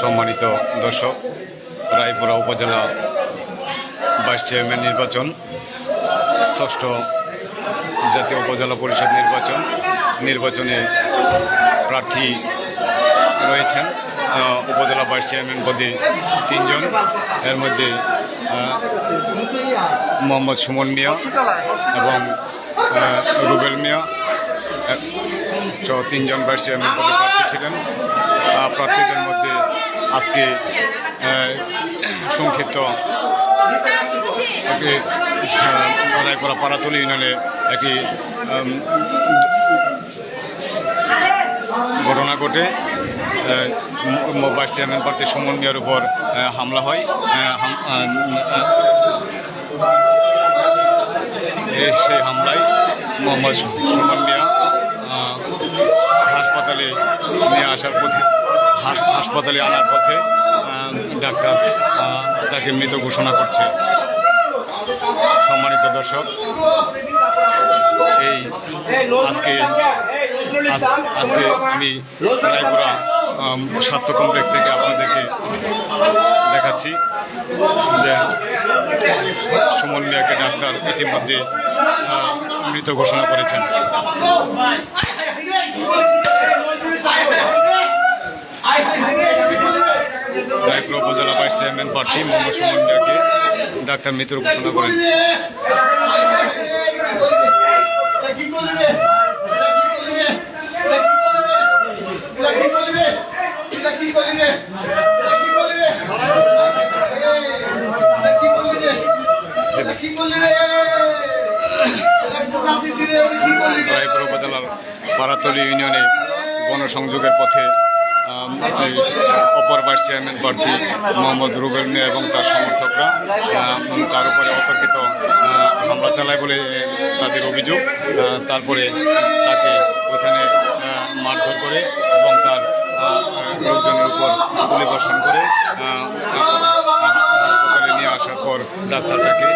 সম্মানিত দর্শক, রায়পুরা উপজেলা ভাইস চেয়ারম্যান নির্বাচন, ষষ্ঠ জাতীয় উপজেলা পরিষদ নির্বাচন, নির্বাচনে প্রার্থী রয়েছেন উপজেলা ভাইস চেয়ারম্যান পদে তিনজন। এর মধ্যে মোহাম্মদ সুমন মিয়া এবং রুবেল মিয়া তিনজন ভাইস চেয়ারম্যান পদে প্রার্থী ছিলেন। প্রার্থীদের মধ্যে আজকে সংক্ষিপ্ত একটি রায়পুরা পাড়াতলি ইউনিয়নে একটি ঘটনা ঘটে। ভাইস চেয়ারম্যান প্রার্থী সুমন মিয়ার উপর হামলা হয়। সেই হামলায় মোহাম্মদ সুমন মিয়া হাসপাতালে নিয়ে আসার পথে হাসপাতালে আনার পথে ডাক্তার তাকে মৃত ঘোষণা করছে। সম্মানিত দর্শক, এই আজকে আজকে আমি রায়পুরা স্বাস্থ্য কমপ্লেক্স থেকে আপনাদেরকে দেখাচ্ছি যে সুমন মিয়াকে ডাক্তার ইতিমধ্যে মৃত ঘোষণা করেছেন। উপজেলা ভাইস চেয়ারম্যান প্রার্থী মোহাম্মদ সুমন মিয়াকে ডাক্তার মৃত্যুর ঘোষণা করেন। রায়পুর উপজেলার পাড়াতলি ইউনিয়নে গণসংযোগের পথে অপর ভাইস চেয়ারম্যান প্রার্থী মোহাম্মদ রুবেল মিয়া এবং তার সমর্থকরা তার উপরে অতর্কিত হামলা চালায় বলে তাদের অভিযোগ তারপরে তাকে ওইখানে মারধর করে এবং তার লোকজনের উপর গুলিবর্ষণ করে হাসপাতালে নিয়ে আসার পর ডাক্তার তাকে